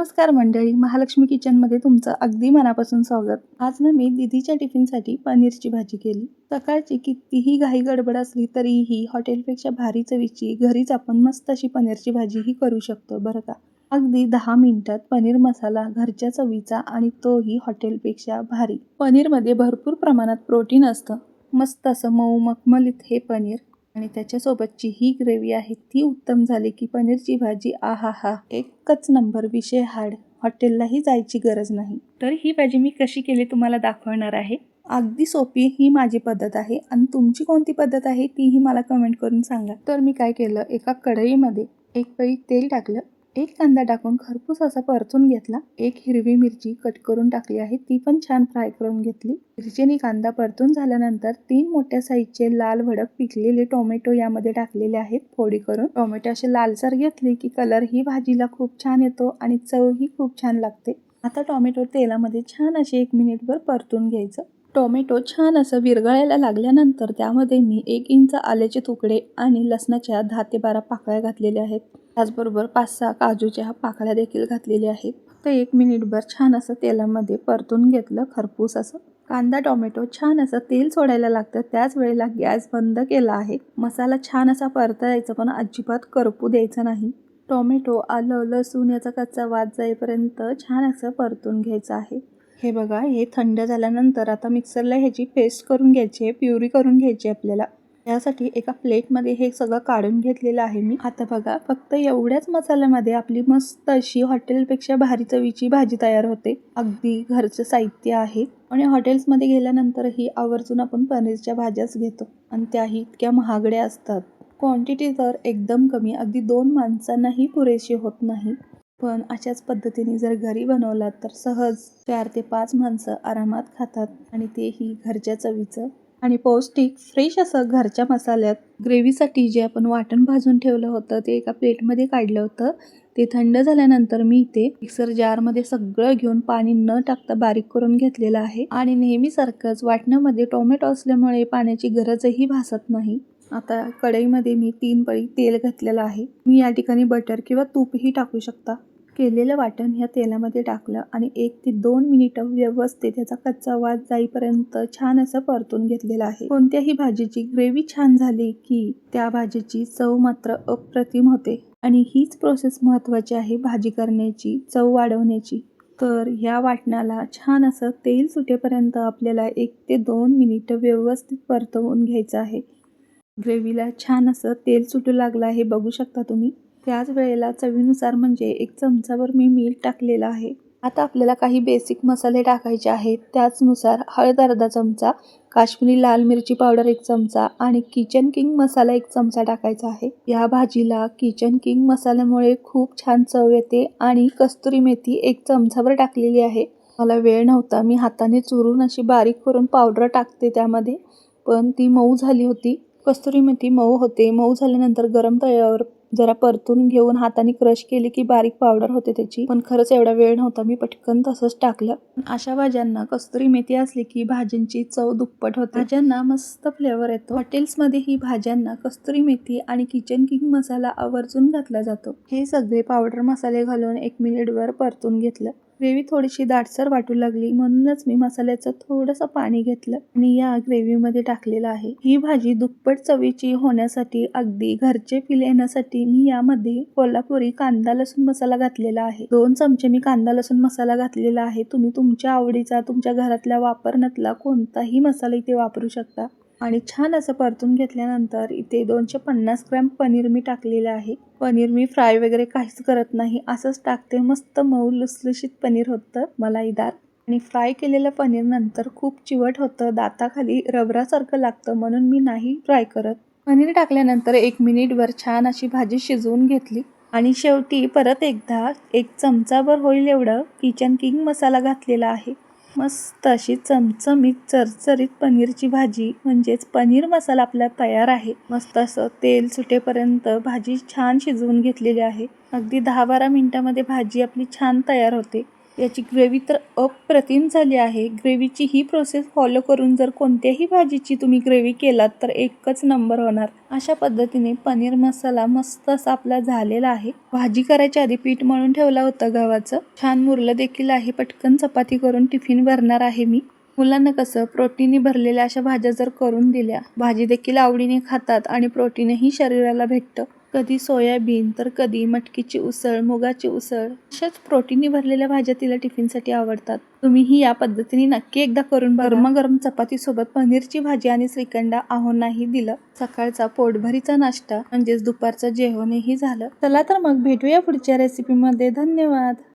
नमस्कार मंडळी महालक्ष्मी किचनमध्ये तुमचं अगदी मनापासून स्वागत. आज ना मी दीदीच्या टिफिनसाठी पनीरची भाजी केली. सकाळची कितीही घाई गडबड असली तरीही हॉटेलपेक्षा भारी चवीची घरीच आपण मस्त अशी पनीरची भाजीही करू शकतो बरं का? अगदी दहा मिनिटात पनीर मसाला घरच्या चवीचा आणि तोही हॉटेलपेक्षा भारी. पनीरमध्ये भरपूर प्रमाणात प्रोटीन असतं. मस्त असं मऊ मखमलीत हे पनीर आणि त्याच्यासोबतची ही ग्रेव्ही आहे ती उत्तम झाली की पनीरची भाजी आहा हा एकच नंबर विषय हाड हॉटेललाही जायची गरज नाही. तर ही भाजी मी कशी केली तुम्हाला दाखवणार आहे? अगदी सोपी ही माझी पद्धत आहे आणि तुमची कोणती पद्धत आहे तीही मला कमेंट करून सांगा. तर मी काय केलं एका कढईमध्ये एक पळी तेल टाकलं एक कांदा टाकून खरपूस असा परतून घेतला. एक हिरवी मिरची कट करून टाकली आहे. ती पण छान फ्राय करून घेतली. मिरचीने कांदा परतून झाल्यानंतर तीन मोठ्या साईजचे लाल भडक पिकलेले टोमॅटो यामध्ये टाकलेले आहेत फोडी करून. टोमॅटो असे लालसर घेतले की कलर ही भाजीला खूप छान येतो आणि चवही खूप छान लागते. आता टोमॅटो तेलामध्ये छान असे एक मिनिटभर परतून घ्यायचं. टोमॅटो छान असं विरघळायला लागल्यानंतर त्यामध्ये मी एक इंच आल्याचे तुकडे आणि लसणाच्या दहा ते बारा पाकळ्या घातलेल्या आहेत. त्याचबरोबर पाच सहा काजूच्या पाकळ्या देखील घातलेल्या आहेत. फक्त एक मिनिटभर छान असं तेलामध्ये परतून घेतलं खरपूस असं. कांदा टोमॅटो छान असं तेल सोडायला लागतं. त्याच वेळेला गॅस बंद केला आहे. मसाला छान असा परतायचा पण अजिबात करपू द्यायचा नाही. टोमॅटो आलं लसूण याचा कच्चा वाद जाईपर्यंत छान असं परतून घ्यायचं आहे. हे बघा हे थंड झाल्यानंतर आता मिक्सरला ह्याची पेस्ट करून घ्यायची आहे प्युरी करून घ्यायची आपल्याला. यासाठी एका प्लेटमध्ये हे सगळं काढून घेतलेलं आहे मी. आता बघा फक्त एवढ्याच मसाल्यामध्ये आपली मस्त अशी हॉटेलपेक्षा भारी चवीची भाजी तयार होते. अगदी घरचं साहित्य आहे. आणि हॉटेल्समध्ये गेल्यानंतरही आवर्जून आपण पनीरच्या भाज्याच घेतो. आणि त्याही इतक्या महागड्या असतात. क्वांटिटी तर एकदम कमी अगदी दोन माणसांनाही पुरेशी होत नाही. पण अशाच पद्धतीने जर घरी बनवलात तर सहज चार ते पाच माणसं आरामात खातात आणि तेही घरच्या चवीचं. आणि पौष्टिक फ्रेश असं घरच्या मसाल्यात ग्रेव्हीसाठी जे आपण वाटण भाजून ठेवलं होतं ते एका प्लेटमध्ये काढलं होतं. ते थंड झाल्यानंतर मी ते मिक्सर जारमध्ये सगळं घेऊन पाणी न टाकता बारीक करून घेतलेलं आहे. आणि नेहमीसारखंच वाटणामध्ये टोमॅटो असल्यामुळे पाण्याची गरजही भासत नाही. आता कढईमध्ये मी तीन पळी तेल घातलेलं आहे. मी या ठिकाणी बटर किंवा तूपही टाकू शकता. केलेलं वाटण ह्या तेलामध्ये टाकलं आणि एक ते दोन मिनिटं व्यवस्थित त्याचा कच्चा वास जाईपर्यंत छान असं परतून घेतलेलं आहे. कोणत्याही भाजीची ग्रेव्ही छान झाली की त्या भाजीची चव मात्र अप्रतिम होते. आणि हीच प्रोसेस महत्त्वाची आहे भाजी करण्याची चव वाढवण्याची. तर ह्या वाटणाला छान असं तेल सुटेपर्यंत आपल्याला एक ते दोन मिनिटं व्यवस्थित परतवून घ्यायचं आहे. ग्रेव्हीला छान असं तेल सुटू लागलं आहे बघू शकता तुम्ही. त्याच वेळेला चवीनुसार म्हणजे एक चमचाभर मी मीठ टाकलेलं आहे. आता आपल्याला काही बेसिक मसाले टाकायचे आहेत. त्याचनुसार हळद अर्धा चमचा काश्मीरी लाल मिरची पावडर एक चमचा आणि किचन किंग मसाला एक चमचा टाकायचा आहे. या भाजीला किचन किंग मसाल्यामुळे खूप छान चव येते आणि कस्तुरी मेथी एक चमचाभर टाकलेली आहे. मला वेळ नव्हता मी हाताने चुरून अशी बारीक करून पावडर टाकते त्यामध्ये पण ती मऊ झाली होती. कस्तुरी मेथी मऊ होते. मऊ झाल्यानंतर गरम तव्यावर जरा परतून घेऊन हाताने क्रश केली की बारीक पावडर होते त्याची. पण खरंच एवढा वेळ नव्हता मी पटकन तसंच टाकलं. अशा भाज्यांना कस्तुरी मेथी असली की भाज्यांची चव दुप्पट होते. भाज्यांना मस्त फ्लेवर येतो. हॉटेल्समध्ये ही भाज्यांना कस्तुरी मेथी आणि किचन किंग मसाला आवर्जून घातला जातो. हे सगळे पावडर मसाले घालून एक मिनिटभर परतून घेतलं. ग्रेव्ही थोडीशी दाटसर वाटू लागली. म्हणूनच मी मसाल्याचं थोडंसं पाणी घेतलं आणि या ग्रेव्हीमध्ये टाकलेलं आहे. ही भाजी दुप्पट चवीची होण्यासाठी अगदी घरचे फील येण्यासाठी मी यामध्ये कोल्हापुरी कांदा लसूण मसाला घातलेला आहे. दोन चमचे मी कांदा लसूण मसाला घातलेला आहे. तुम्ही तुमच्या आवडीचा तुमच्या घरातल्या वापरण्यातला कोणताही मसाला इथे वापरू शकता. आणि छान असं परतून घेतल्यानंतर इथे दोनशे पन्नास ग्रॅम पनीर मी टाकलेलं आहे. पनीर मी फ्राय वगैरे काहीच करत नाही. असंच टाकते. मस्त मऊ लुसलुशीत पनीर होतं मलाईदार आणि फ्राय केलेलं पनीर नंतर खूप चिवट होतं. दाताखाली रबरासारखं लागतं म्हणून मी नाही फ्राय करत. पनीर टाकल्यानंतर एक मिनिटभर छान अशी भाजी शिजवून घेतली. आणि शेवटी परत एकदा एक चमचाभर होईल एवढं किचन किंग मसाला घातलेला आहे. मस्त अशी चमचमीत चरचरीत पनीरची भाजी म्हणजेच पनीर मसाला आपला तयार आहे. मस्त असं तेल सुटेपर्यंत भाजी छान शिजवून घेतलेली आहे. अगदी दहा बारा मिनटामध्ये भाजी आपली छान तयार होते. याची ग्रेव्ही तर अप्रतिम झाली आहे. ग्रेव्हीची ही प्रोसेस फॉलो करून जर कोणत्याही भाजीची तुम्ही ग्रेव्ही केलात तर एकच नंबर होणार. अशा पद्धतीने पनीर मसाला मस्त असा आपला झालेला आहे. भाजी करायच्या आधी पीठ मळून ठेवला होता गव्हाचं. छान मुरलं देखील आहे. पटकन चपाती करून टिफिन भरणार आहे मी. मुलांना कसं प्रोटीनने भरलेल्या अशा भाज्या जर करून दिल्या भाजी देखील आवडीने खातात आणि प्रोटीनही शरीराला भेटतं. कधी सोयाबीन तर कधी मटकीची उसळ मुगाची उसळ. अशाच प्रोटीनने भरलेल्या भाज्या तिला टिफिनसाठी आवडतात. तुम्हीही या पद्धतीने नक्की एकदा करून गरमागरम चपातीसोबत पनीरची भाजी आणि श्रीखंडा आहोंनाही दिलं. सकाळचा पोटभरीचा नाश्ता म्हणजेच दुपारचं जेवणही झालं. चला तर मग भेटूया पुढच्या रेसिपीमध्ये धन्यवाद!